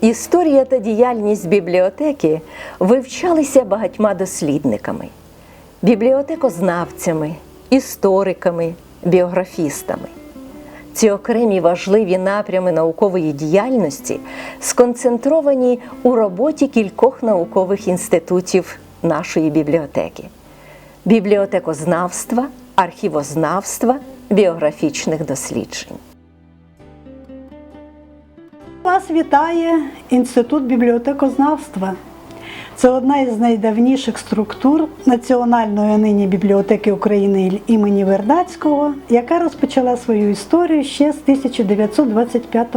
Історія та діяльність бібліотеки вивчалися багатьма дослідниками, бібліотекознавцями, істориками, біографістами. Ці окремі важливі напрями наукової діяльності сконцентровані у роботі кількох наукових інститутів нашої бібліотеки: бібліотекознавства, архівознавства, біографічних досліджень. Вас вітає Інститут бібліотекознавства. Це одна із найдавніших структур Національної нині бібліотеки України імені Вернацького, яка розпочала свою історію ще з 1925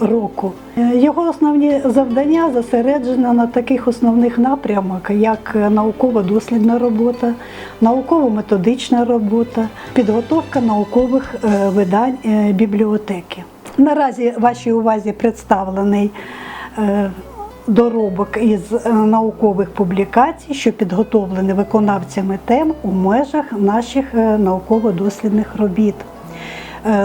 року. Його основні завдання зосереджено на таких основних напрямах, як науково-дослідна робота, науково-методична робота, підготовка наукових е, видань е, бібліотеки. Наразі вашій увазі представлений е, доробок із е, наукових публікацій, що підготовлені виконавцями тем у межах наших е, науково-дослідних робіт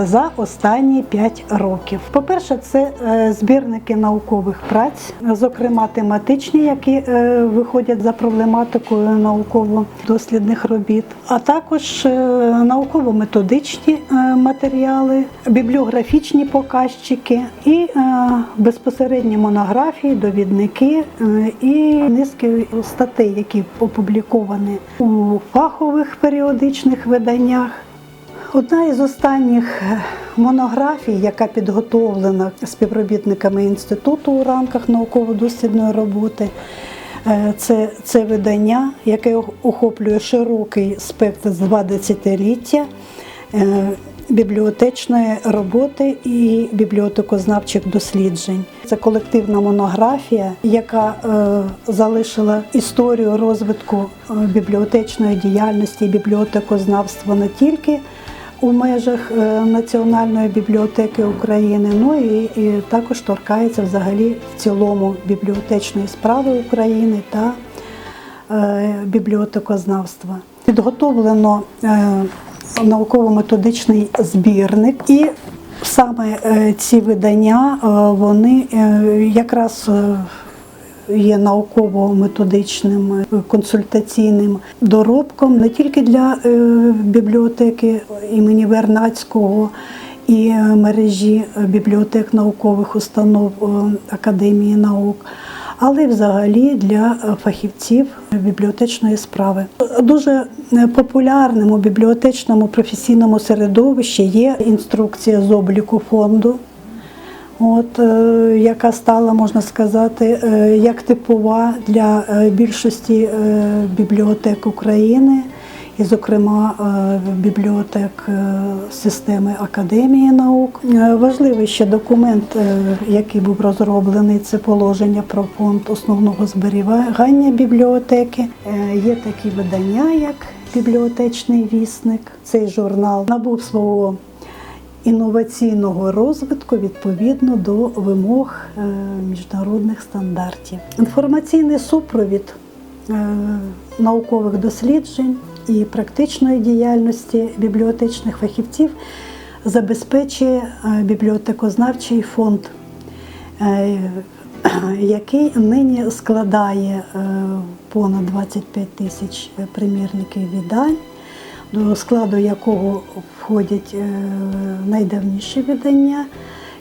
за останні 5 років. По-перше, це е, збірники наукових праць, зокрема тематичні, які е, виходять за проблематикою науково-дослідних робіт, а також е, науково-методичні е, матеріали, бібліографічні показчики і е, безпосередні монографії, довідники е, і низки статей, які опубліковані у фахових періодичних виданнях. Одна із останніх е, монографій, яка підготовлена співробітниками інституту у рамках науково-дослідної роботи, е, це, це видання, яке охоплює широкий спектр з два десятиліття е, бібліотечної роботи і бібліотекознавчих досліджень. Це колективна монографія, яка залишила історію розвитку бібліотечної діяльності і бібліотекознавства не тільки у межах е, Національної бібліотеки України, ну і, і також торкається взагалі в цілому бібліотечної справи України та е, бібліотекознавства. Підготовлено е, науково-методичний збірник, і саме е, ці видання е, вони е, якраз е, є науково-методичним консультаційним доробком не тільки для е, бібліотеки імені Вернацького і е, мережі бібліотек наукових установ е, Академії наук. Але й взагалі для фахівців бібліотечної справи. Дуже популярним у бібліотечному професійному середовищі є інструкція з обліку фонду от, е, яка стала, можна сказати, е, як типова для е, більшості бібліотек України, і, зокрема, бібліотек системи Академії наук. Важливий ще документ, який був розроблений, це положення про фонд основного зберігання бібліотеки. Є такі видання, як бібліотечний вісник. Цей журнал набув свого інноваційного розвитку відповідно до вимог е, міжнародних стандартів. Інформаційний супровід е, наукових досліджень і практичної діяльності бібліотечних фахівців забезпечує е, бібліотекознавчий фонд, який нині складає понад 25 тисяч примірників видань до складу якого входять е, найдавніші видання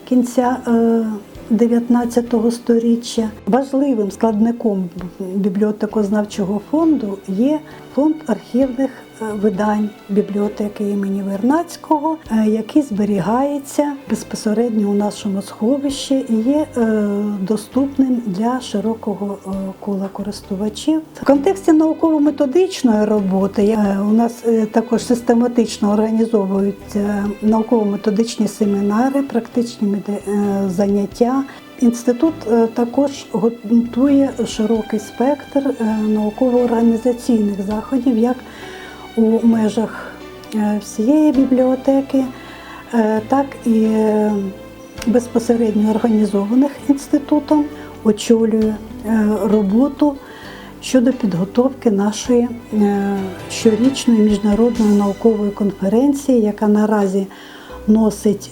кінця е, 19 століття. Важливим складником бібліотекознавчого фонду є фонд архівних е, видань бібліотеки імені Вернацького, е, який зберігається безпосередньо у нашому сховищі і є е, доступним для широкого е, кола користувачів. В контексті науково-методичної роботи е, у нас е, також систематично організовуються науково-методичні семінари, практичні е, заняття. Інститут е, також готує широкий спектр е, науково-організаційних заходів, як у межах е, всієї бібліотеки, е, так і е, безпосередньо організованих інститутом очолює роботу щодо підготовки нашої щорічної міжнародної наукової конференції, яка наразі носить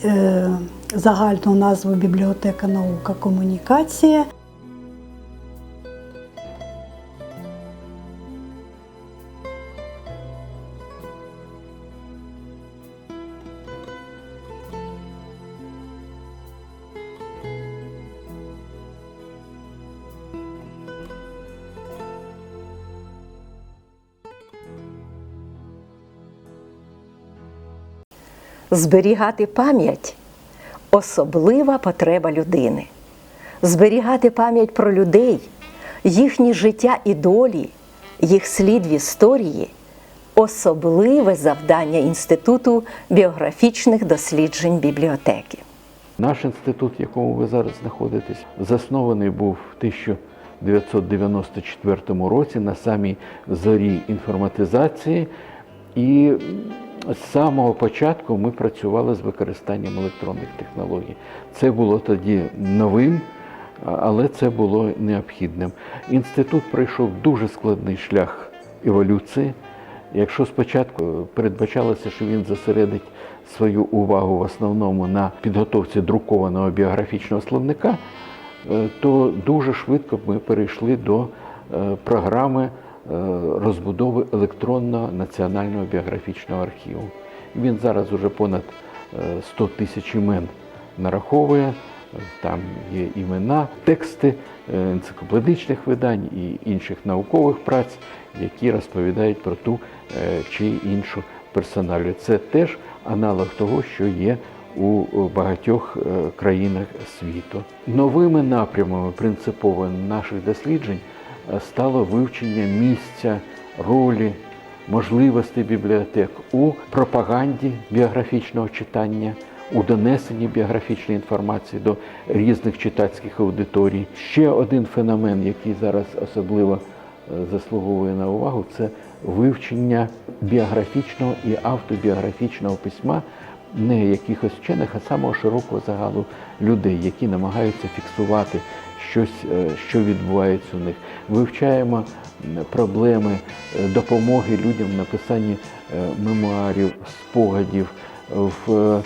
загальну назву бібліотека наука комунікація. Зберігати пам'ять особлива потреба людини. Зберігати пам'ять про людей, їхні життя і долі, їх слід в історії особливе завдання Інституту біографічних досліджень бібліотеки. Наш інститут, в якому ви зараз знаходитесь, заснований був в 1994 році на самій зорі інформатизації. І з самого початку ми працювали з використанням електронних технологій. Це було тоді новим, але це було необхідним. Інститут пройшов дуже складний шлях еволюції. Якщо спочатку передбачалося, що він зосередить свою увагу в основному на підготовці друкованого біографічного словника, е, то дуже швидко ми перейшли до е, програми розбудови електронного національного біографічного архіву. Він зараз уже понад е, 100 тисяч імен нараховує. Там є імена, тексти е, енциклопедичних видань і інших наукових праць, які розповідають про ту е, чи іншу персоналію. Це теж аналог того, що є у багатьох е, країнах світу. Новими напрямами принципово наших досліджень е, стало вивчення місця, ролі, можливостей бібліотек у пропаганді біографічного читання, у донесенні біографічної інформації до різних читацьких аудиторій. Ще один феномен, який зараз особливо е, заслуговує на увагу, це вивчення біографічного і автобіографічного письма не якихось вчених, а самого широкого загалу людей, які намагаються фіксувати щось, е, що відбувається у них. Вивчаємо проблеми е, допомоги людям в написанні е, мемуарів, спогадів, в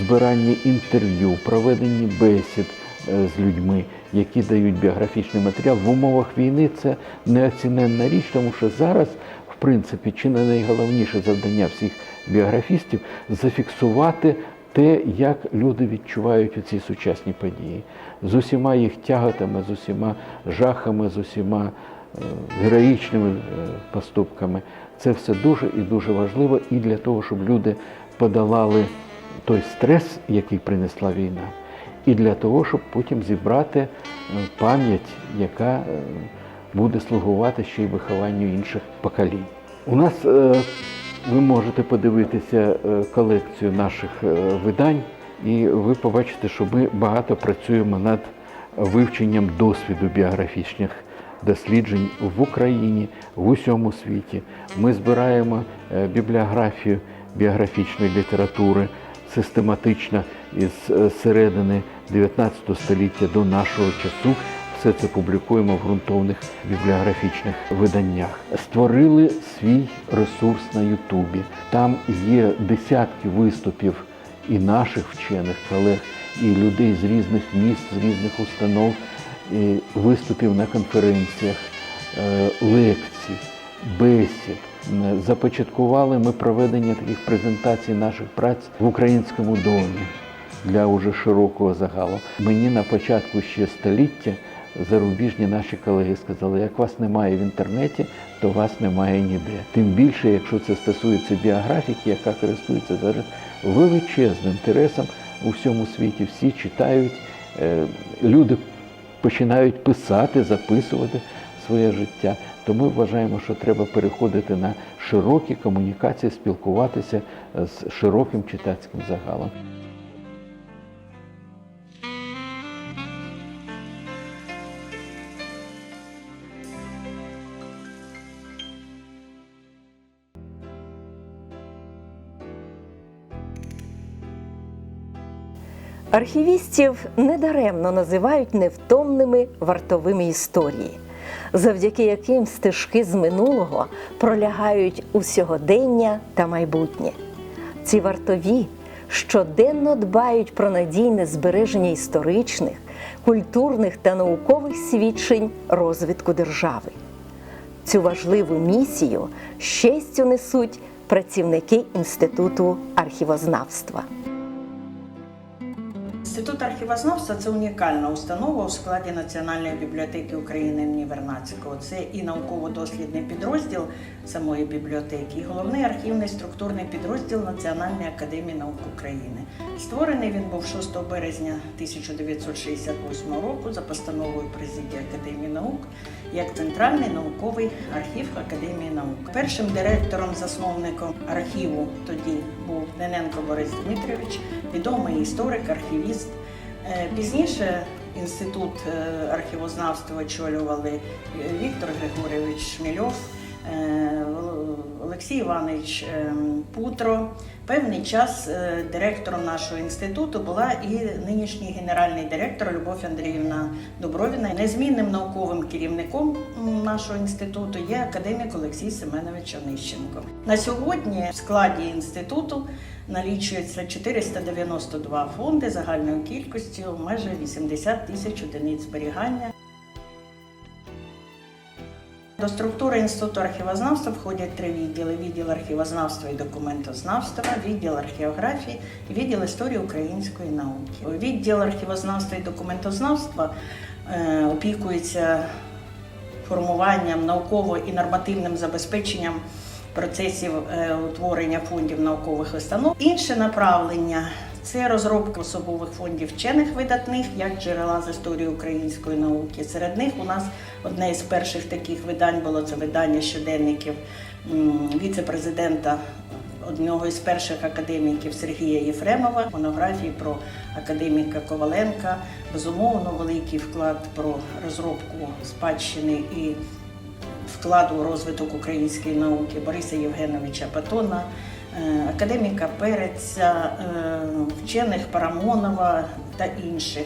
збиранні інтерв'ю, проведенні бесід з людьми, які дають біографічний матеріал. В умовах війни це неоціненна річ, тому що зараз, в принципі, чи не найголовніше завдання всіх біографістів зафіксувати те, як люди відчувають ці сучасні події, з усіма їх тяготами, з усіма жахами, з усіма е, героїчними е, поступками. Це все дуже і дуже важливо і для того, щоб люди подолали той стрес, який принесла війна, і для того, щоб потім зібрати е, пам'ять, яка буде слугувати ще й вихованню інших поколінь. У нас ви можете подивитися е, колекцію наших е, видань, і ви побачите, що ми багато працюємо над вивченням досвіду біографічних досліджень в Україні, в усьому світі. Ми збираємо е, бібліографію біографічної літератури систематично із середини 19 століття до нашого часу. Все це публікуємо в ґрунтовних бібліографічних виданнях. Створили свій ресурс на Ютубі. Там є десятки виступів і наших вчених колег, і людей з різних міст, з різних установ, і виступів на конференціях, е, лекцій, бесід. Започаткували ми проведення таких презентацій наших праць в українському домі для уже широкого загалу. Мені на початку ще століття зарубіжні наші колеги сказали, як вас немає в інтернеті, то вас немає ніде. Тим більше, якщо це стосується біографіки, яка користується зараз величезним інтересом у всьому світі. Всі читають, е, люди починають писати, записувати своє життя. То ми вважаємо, що треба переходити на широкі комунікації, спілкуватися з широким читацьким загалом. Архівістів недаремно називають невтомними вартовими історії, завдяки яким стежки з минулого пролягають у сьогодення та майбутнє. Ці вартові щоденно дбають про надійне збереження історичних, культурних та наукових свідчень розвитку держави. Цю важливу місію з несуть працівники Інституту архівознавства. Інститут архівознавства це унікальна установа у складі Національної бібліотеки України імені Вернадського. Це і науково-дослідний підрозділ самої бібліотеки, і головний архівний структурний підрозділ Національної академії наук України. Створений він був 6 березня 1968 року за постановою президії Академії наук як центральний науковий архів Академії наук. Першим директором-засновником архіву тоді був Нененко Борис Дмитрович, відомий історик, архівіст. Е, Пізніше інститут е, архівознавства очолювали е, Віктор Григорійович Шмільов, Олексій Іванович е, Путро. Певний час е, директором нашого інституту була і нинішній генеральний директор Любов Андріївна Дубровіна. Незмінним науковим керівником нашого інституту є академік Олексій Семенович Онищенко. На сьогодні в складі інституту налічується 492 фонди загальною кількістю майже 80 тисяч одиниць зберігання. До структури Інституту архівознавства входять три відділи: відділ архівознавства і документознавства, відділ археографії і відділ історії української науки. Відділ архівознавства і документознавства е, опікується формуванням науково і нормативним забезпеченням процесів е, утворення фондів наукових установ. Інше направлення це розробка особових фондів вчених видатних як джерела з історії української науки. Серед них у нас одне із перших таких видань було це видання щоденників віце-президента одного із перших академіків Сергія Єфремова, монографії про академіка Коваленка. Безумовно, великий вклад про розробку спадщини і вкладу у розвиток української науки Бориса Євгеновича Патона, академіка Переця, е, вчених Парамонова та інших.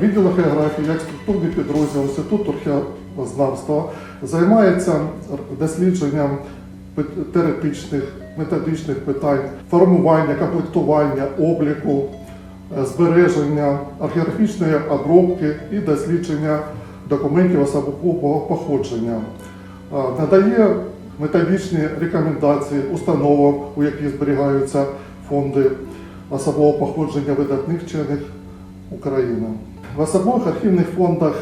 Відділ археографії як структурний підрозділ Інституту археознавства займається дослідженням теоретичних, методичних питань, формування, комплектування, обліку, е, збереження, археографічної обробки і дослідження документів особового походження. Е, Надає методичні рекомендації установам, у яких зберігаються фонди особового походження видатних вчених України. В особових архівних фондах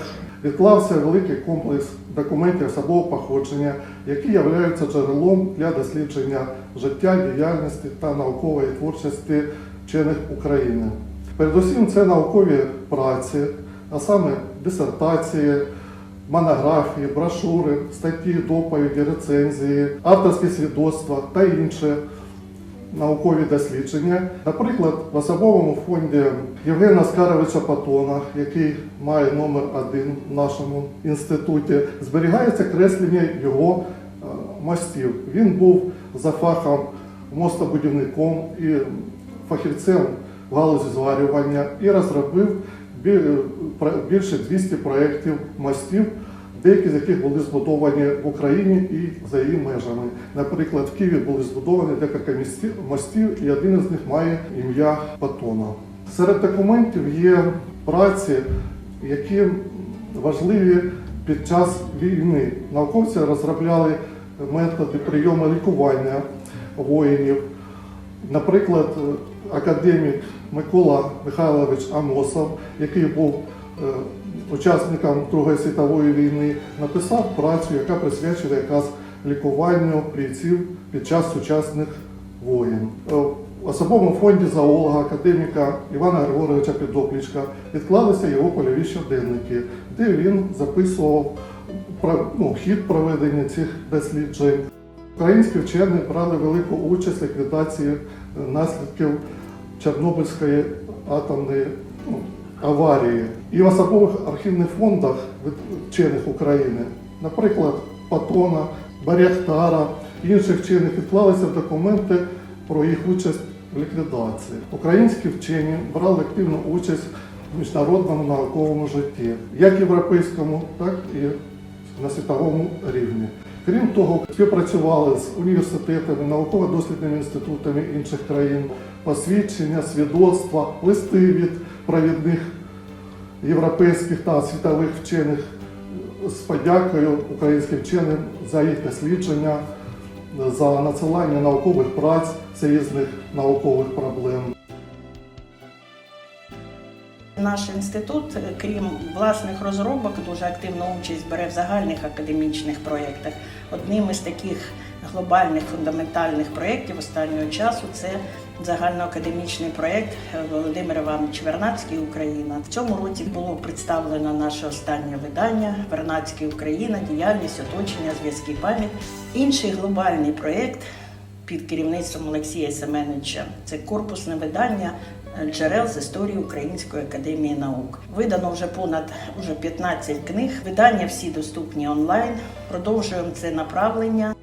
відклався великий комплекс документів особового походження, які являються джерелом для дослідження життя, діяльності та наукової творчості вчених України. Передусім, це наукові праці, а саме дисертації, монографії, брошури, статті, доповіді, рецензії, авторські свідоцтва та інші наукові дослідження. Наприклад, в особовому фонді Євгена Оскаровича Патона, який має номер один в нашому інституті, зберігається креслення його е, мостів. Він був за фахом мостобудівником і фахівцем в галузі зварювання і розробив більше 200 проєктів мостів, деякі з яких були збудовані в Україні і за її межами. Наприклад, в Києві були збудовані декілька мостів, і один із них має ім'я Патона. Серед документів є праці, які важливі під час війни. Науковці розробляли методи прийому лікування воїнів. Наприклад, академік Микола Михайлович Амосов, який був е, учасником Другої світової війни, написав працю, яка присвячена якраз лікуванню бійців під час сучасних воєн. Е, В особовому фонді зоолога академіка Івана Григоровича Підоплічка відклалися його польові щоденники, де він записував ну, хід проведення цих досліджень. Українські вчені брали велику участь в ліквідації е, наслідків Чорнобильської атомної ну, аварії. І в особових архівних фондах вчених України, наприклад, Патона, Баряхтара, інших вчених відклалися документи про їх участь в ліквідації. Українські вчені брали активну участь в міжнародному науковому житті, як європейському, так і на світовому рівні. Крім того, співпрацювали з університетами, науково-дослідними інститутами інших країн, посвідчення, свідоцтва, листи від провідних європейських та світових вчених з подякою українським вченим за їх дослідження, за надсилання наукових праць з різних наукових проблем. Наш інститут, е, крім власних розробок, дуже активну участь бере в загальних академічних проєктах. Одним із таких глобальних фундаментальних проєктів останнього часу це загальноакадемічний проєкт Володимир Іванович Вернадський Україна. В цьому році було представлено наше останнє видання Вернадський Україна, діяльність, оточення, зв'язки пам'ять. Інший глобальний проєкт під керівництвом Олексія Семеновича це корпусне видання е, джерел з історії Української академії наук. Видано вже понад уже 15 книг. Видання всі доступні онлайн. Продовжуємо це направлення.